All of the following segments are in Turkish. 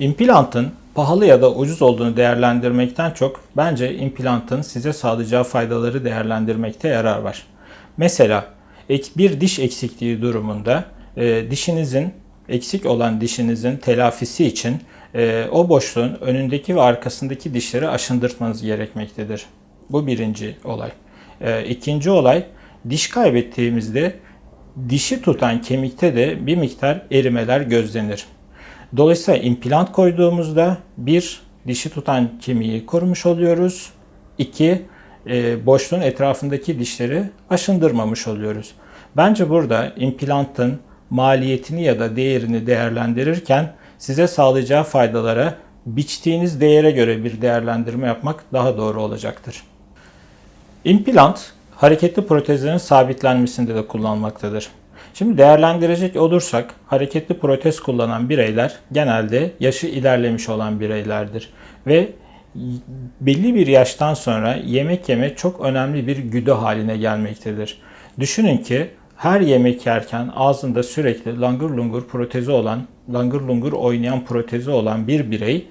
İmplantın pahalı ya da ucuz olduğunu değerlendirmekten çok bence implantın size sağlayacağı faydaları değerlendirmekte yarar var. Mesela bir diş eksikliği durumunda e, dişinizin eksik olan dişinizin telafisi için e, o boşluğun önündeki ve arkasındaki dişleri aşındırtmanız gerekmektedir. Bu birinci olay. E, ikinci olay diş kaybettiğimizde dişi tutan kemikte de bir miktar erimeler gözlenir. Dolayısıyla implant koyduğumuzda bir dişi tutan kemiği korumuş oluyoruz. İki e, boşluğun etrafındaki dişleri aşındırmamış oluyoruz. Bence burada implantın maliyetini ya da değerini değerlendirirken size sağlayacağı faydalara biçtiğiniz değere göre bir değerlendirme yapmak daha doğru olacaktır. İmplant hareketli protezlerin sabitlenmesinde de kullanılmaktadır. Şimdi değerlendirecek olursak hareketli protez kullanan bireyler genelde yaşı ilerlemiş olan bireylerdir ve belli bir yaştan sonra yemek yeme çok önemli bir güdü haline gelmektedir. Düşünün ki her yemek yerken ağzında sürekli langır lungur protezi olan, langır lungur oynayan protezi olan bir birey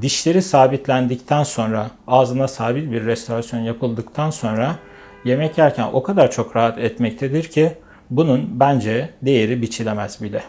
dişleri sabitlendikten sonra, ağzına sabit bir restorasyon yapıldıktan sonra yemek yerken o kadar çok rahat etmektedir ki bunun bence değeri biçilemez bile.